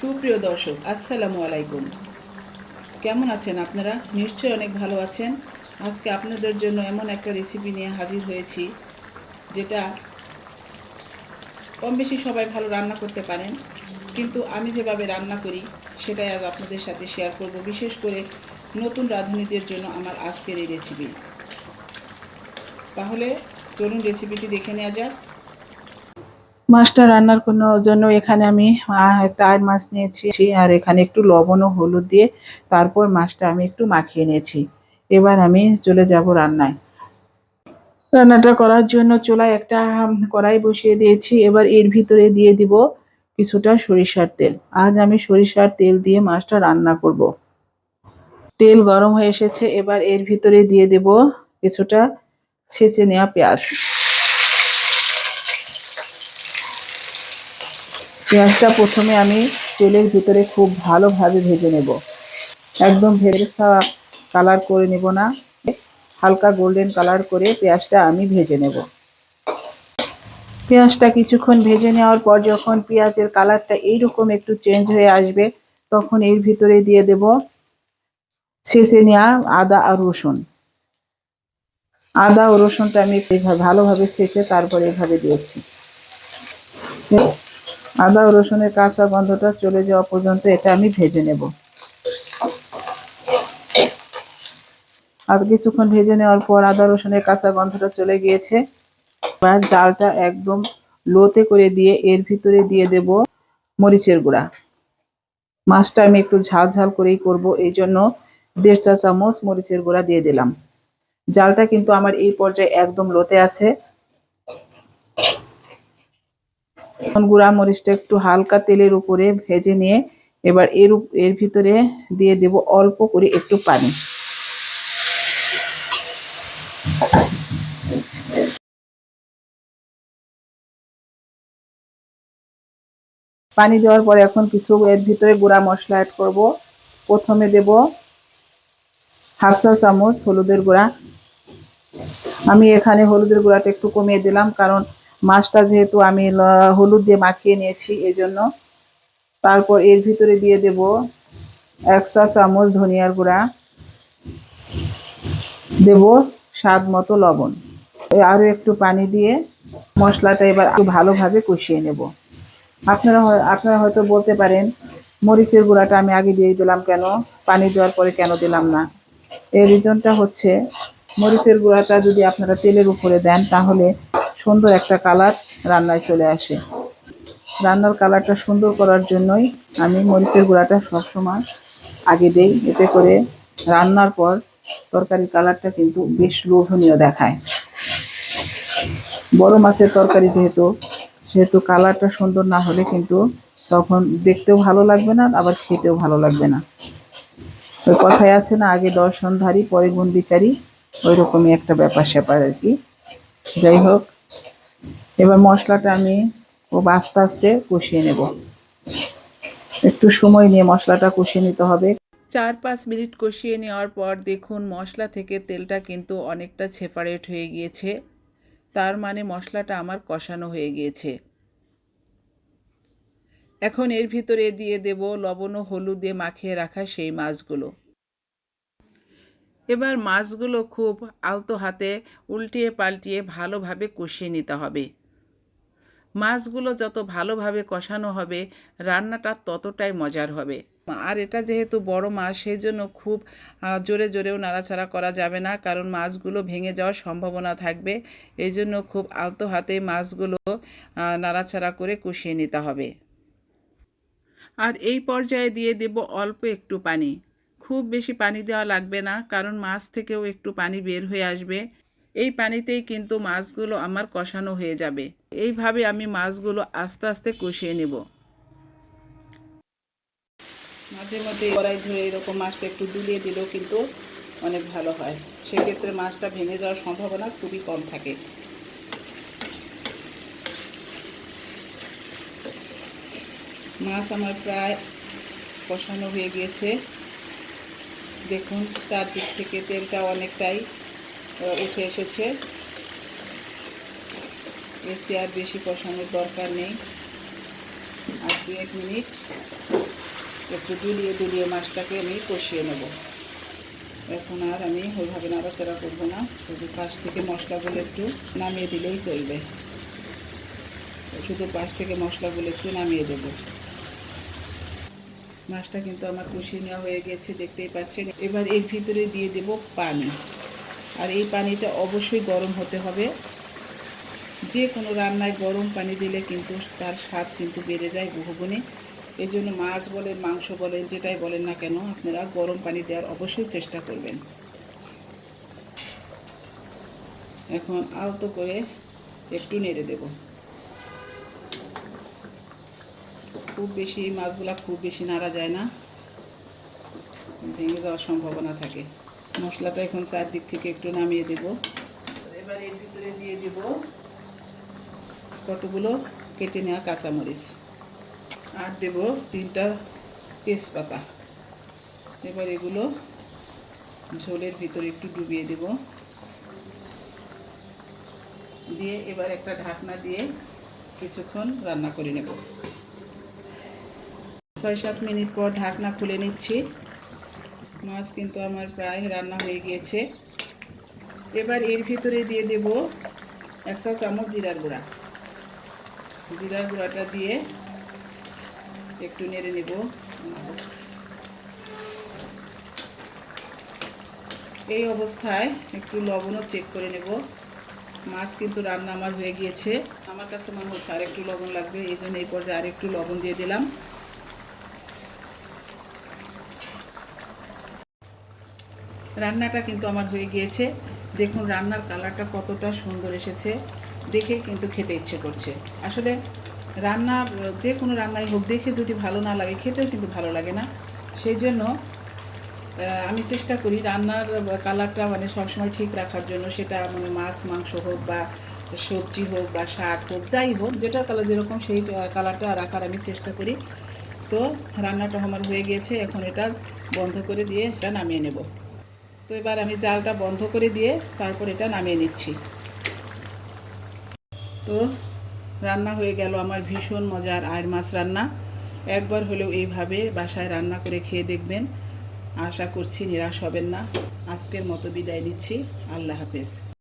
সুপ্রিয় দর্শক, আসসালামু আলাইকুম। কেমন আছেন আপনারা? নিশ্চয়ই অনেক ভালো আছেন। আজকে আপনাদের জন্য এমন একটা রেসিপি নিয়ে হাজির হয়েছি, যেটা কম বেশি সবাই ভালো রান্না করতে পারেন। কিন্তু আমি যেভাবে রান্না করি, সেটাই আজ আপনাদের সাথে শেয়ার করব। বিশেষ করে নতুন রাঁধুনিদের জন্য আমার আজকের এই রেসিপি তাহলে চলুন রেসিপিটি দেখে নেওয়া যাক। মাছটা রান্নার কোনো জন্য এখানে আমি একটা আয়ের মাছ নিয়েছি আর এখানে একটু লবণ ও হলুদ দিয়ে তারপর মাছটা আমি একটু মাখিয়ে নিয়েছি। এবার আমি চলে যাব রান্নায়। রান্নাটা করার জন্য চুলায় একটা কড়াই বসিয়ে দিয়েছি। এবার এর ভিতরে দিয়ে দিব কিছুটা সরিষার তেল। আজ আমি সরিষার তেল দিয়ে মাছটা রান্না করব। তেল গরম হয়ে এসেছে। এবার এর ভিতরে দিয়ে দেব কিছুটা ছেঁচে নেওয়া পেঁয়াজ। পেঁয়াজটা প্রথমে আমি তেলের ভিতরে খুব ভালোভাবে ভেজে নেব। একদম ভেজে কালার করে নেব না। হালকা গোল্ডেন কালার করে পেঁয়াজটা আমি ভেজে নেব। পেঁয়াজটা কিছুক্ষণ ভেজে নেওয়ার পর যখন পেঁয়াজের কালারটা এইরকম একটু চেঞ্জ হয়ে আসবে, তখন এর ভিতরে দিয়ে দেব ছেঁচে নেওয়া আদা আর রসুন। আদা ও রসুনটা আমি ভালোভাবে ছেঁচে তারপরে এভাবে দিয়েছি। আদা রসুনের কাঁচা গন্ধটা চলে যাওয়া পর্যন্ত এটা আমি ভেজে নেব। আর কিছুক্ষণ ভেজে নেওয়ার পর আদা রসুনের কাঁচা গন্ধটা চলে গিয়েছে। এবার জালটা একদম লোতে করে দিয়ে এর ভিতরে দিয়ে দেব মরিচের গুঁড়া। মাছটা আমি একটু ঝাল ঝাল করেই করব, এই জন্য দেড় চা চামচ মরিচের গুঁড়া দিয়ে দিলাম। জালটা কিন্তু আমার এই পর্যায়ে একদম লোতে আছে। গুঁড়া মরিচটা একটু হালকা তেলের উপরে ভেজে নিয়ে এবার এর এর ভিতরে দিয়ে দেব অল্প করে একটু পানি। পানি দেওয়ার পরে এখন কিছু এর ভিতরে গুঁড়া মশলা অ্যাড করব। প্রথমে দেব হাফ চা চামচ হলুদের গুঁড়া। আমি এখানে হলুদের গুঁড়াটা একটু কমিয়ে দিলাম, কারণ মাছটা যেহেতু আমি হলুদ দিয়ে মাখিয়ে নিয়েছি এই জন্য তারপর এর ভিতরে দিয়ে দেব এক চা চামচ ধনিয়ার গুঁড়া। দেব স্বাদ মতো লবণ। আরও একটু পানি দিয়ে মশলাটা এবার একটু ভালোভাবে কষিয়ে নেব। আপনারা আপনারা হয়তো বলতে পারেন, মরিচের গুঁড়াটা আমি আগে দিয়ে দিলাম কেন? পানি দেওয়ার পরে কেন দিলাম না? এর রিজনটা হচ্ছে, মরিচের গুঁড়াটা যদি আপনারা তেলের উপরে দেন, তাহলে সুন্দর একটা কালার রান্নায় চলে আসে। রান্নার কালারটা সুন্দর করার জন্যই আমি মরিচের গুঁড়াটা সবসময় আগে দেই, এতে করে রান্নার পর তরকারির কালারটা কিন্তু বেশ লোভনীয় দেখায়। বড় মাছের তরকারি যেহেতু, সেহেতু কালারটা সুন্দর না হলে কিন্তু তখন দেখতেও ভালো লাগবে না, আবার খেতেও ভালো লাগবে না। ওই কথায় আছে না, আগে দর্শনধারী, পরে গুণ বিচারী ওই রকমই একটা ব্যাপার স্যাপার আর কি। যাই হোক এবার মশলাটা আমি খুব আস্তে আস্তে কষিয়ে নেব। একটু সময় নিয়ে মশলাটা কষিয়ে নিতে হবে। চার পাঁচ মিনিট কষিয়ে নেওয়ার পর দেখুন মশলা থেকে তেলটা কিন্তু অনেকটা সেপারেট হয়ে গিয়েছে। তার মানে মশলাটা আমার কষানো হয়ে গিয়েছে। এখন এর ভিতরে দিয়ে দেব লবণ ও হলুদ মাখিয়ে রাখা সেই মাছগুলো। এবার মাছগুলো খুব আলতো হাতে উল্টিয়ে পাল্টিয়ে ভালোভাবে কষিয়ে নিতে হবে। মাছগুলো যত ভালোভাবে কষানো হবে, রান্নাটা ততটাই মজার হবে। আর এটা যেহেতু বড় মাছ সেই জন্য খুব জোরে জোরেও নাড়াচাড়া করা যাবে না, কারণ মাছগুলো ভেঙে যাওয়ার সম্ভাবনা থাকবে। এই জন্য খুব আলতো হাতে মাছগুলো নাড়াচাড়া করে কষিয়ে নিতে হবে। আর এই পর্যায়ে দিয়ে দেব অল্প একটু পানি। খুব বেশি পানি দেওয়া লাগবে না, কারণ মাছ থেকেও একটু পানি বের হয়ে আসবে। এই পানিতেই কিন্তু মাছগুলো আমার কষানো হয়ে যাবে। এইভাবে আমি মাছগুলো আস্তে আস্তে কষিয়ে নেব। মাঝে মধ্যে কড়াই ধরে এরকম মাছটা একটু ডুবিয়ে দিলেও কিন্তু অনেক ভালো হয়। সেক্ষেত্রে মাছটা ভেঙে যাওয়ার সম্ভাবনা খুবই কম থাকে। মাছ আমার প্রায় কষানো হয়ে গিয়েছে। দেখুন, চারদিক থেকে তেলটা অনেকটাই উঠে এসেছে। এসে আর বেশি কষানোর দরকার নেই। আর দু এক মিনিট একটু দুলিয়ে দুলিয়ে মাছটাকে আমি কষিয়ে নেব। এখন আর আমি ওইভাবে নাড়াচাড়া করব না। শুধু পাশ থেকে মশলাগুলো একটু নামিয়ে দিলেই চলবে। শুধু পাশ থেকে মশলাগুলো একটু নামিয়ে দেবো। মাছটা কিন্তু আমার কষিয়ে নেওয়া হয়ে গেছে, দেখতেই পাচ্ছেন। এবার এর ভিতরে দিয়ে দেব পানি। আর এই পানিটা অবশ্যই গরম হতে হবে। যে কোনো রান্নায় গরম পানি দিলে কিন্তু তার স্বাদ কিন্তু বেড়ে যায় বহুগুণে। এই জন্য মাছ বলেন, মাংস বলেন, যেটাই বলেন না কেন, আপনারা গরম পানি দেওয়ার অবশ্যই চেষ্টা করবেন। এখন আলতো করে একটু নেড়ে দেব। খুব বেশি, মাছগুলা খুব বেশি নাড়া যায় না। ভেঙে যাওয়ার সম্ভাবনা থাকে। মশলাটা এখন চারদিক থেকে একটু নামিয়ে দেব। এবার এর ভিতরে দিয়ে দিব কতগুলো কেটে নেওয়া কাঁচামরিচ। আর দেব তিনটা তেজপাতা। এবার এগুলো ঝোলের ভিতরে একটু ডুবিয়ে দেব। দিয়ে এবার একটা ঢাকনা দিয়ে কিছুক্ষণ রান্না করে নেব। ছয় সাত মিনিট পর ঢাকনা খুলে নিচ্ছি। মাছ কিন্তু আমার প্রায় রান্না হয়ে গিয়েছে। এবার এর ভিতরে দিয়ে দেব এক চা চামচ জিরার গুঁড়া। জিরার গুঁড়াটা দিয়ে একটু নেড়ে নেব। এই অবস্থায় একটু লবণও চেক করে নেব। মাছ কিন্তু রান্না আমার হয়ে গিয়েছে। আমার কাছে মনে হচ্ছে আর একটু লবণ লাগবে, এই জন্য এই পর্যায়ে আর একটু লবণ দিয়ে দিলাম। রান্নাটা কিন্তু আমার হয়ে গিয়েছে। দেখুন, রান্নার কালারটা কতটা সুন্দর এসেছে। দেখে কিন্তু খেতে ইচ্ছে করছে। আসলে রান্নার যে কোনো রান্নাই হোক, দেখে যদি ভালো না লাগে, খেতেও কিন্তু ভালো লাগে না। সেই জন্য আমি চেষ্টা করি রান্নার কালারটা মানে সবসময় ঠিক রাখার জন্য। সেটা মানে মাছ, মাংস হোক বা সবজি হোক বা শাক হোক, যাই হোক যেটা কালার যেরকম সেই কালারটা রাখার আমি চেষ্টা করি। তো রান্নাটা আমার হয়ে গিয়েছে। এখন এটা বন্ধ করে দিয়ে এটা নামিয়ে নেব। তো এবার আমি জালটা বন্ধ করে দিয়ে তারপর এটা নামিয়ে নিচ্ছি। তো রান্না হয়ে গেল আমার ভীষণ মজার আয়ের মাছ রান্না। একবার হলেও এইভাবে বাসায় রান্না করে খেয়ে দেখবেন। আশা করছি নিরাশ হবেন না। আজকের মতো বিদায় নিচ্ছি। আল্লাহ হাফেজ।